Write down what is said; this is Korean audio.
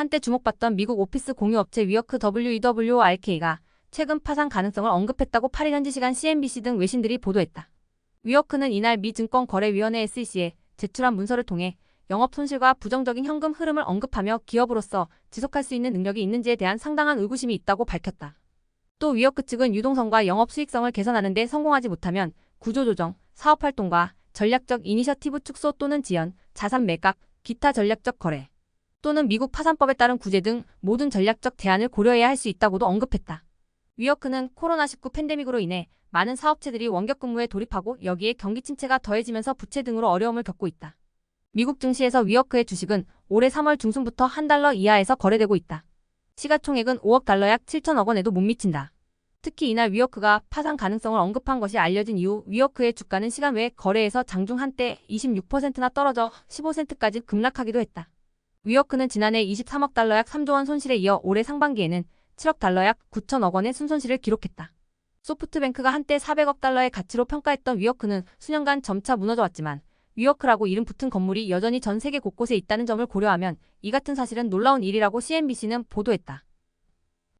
한때 주목받던 미국 오피스 공유업체 위어크 WEWRK가 최근 파산 가능성을 언급했다고 8일 현지 시간 CNBC 등 외신들이 보도했다. 위어크는 이날 미 증권거래위원회 SEC에 제출한 문서를 통해 영업 손실과 부정적인 현금 흐름을 언급하며 기업으로서 지속할 수 있는 능력이 있는지에 대한 상당한 의구심이 있다고 밝혔다. 또 위어크 측은 유동성과 영업 수익성을 개선하는 데 성공하지 못하면 구조조정, 사업활동과 전략적 이니셔티브 축소 또는 지연, 자산 매각, 기타 전략적 거래 또는 미국 파산법에 따른 구제 등 모든 전략적 대안을 고려해야 할 수 있다고도 언급했다. 위어크는 코로나19 팬데믹으로 인해 많은 사업체들이 원격 근무에 돌입하고 여기에 경기 침체가 더해지면서 부채 등으로 어려움을 겪고 있다. 미국 증시에서 위어크의 주식은 올해 3월 중순부터 한 달러 이하에서 거래되고 있다. 시가총액은 5억 달러 약 7천억 원에도 못 미친다. 특히 이날 위어크가 파산 가능성을 언급한 것이 알려진 이후 위어크의 주가는 시간 외 거래에서 장중 한때 26%나 떨어져 15센트까지 급락하기도 했다. 위어크는 지난해 23억 달러 약 3조 원 손실에 이어 올해 상반기에는 7억 달러 약 9천억 원의 순손실을 기록했다. 소프트뱅크가 한때 400억 달러의 가치로 평가했던 위어크는 수년간 점차 무너져 왔지만 위어크라고 이름 붙은 건물이 여전히 전 세계 곳곳에 있다는 점을 고려하면 이 같은 사실은 놀라운 일이라고 CNBC는 보도했다.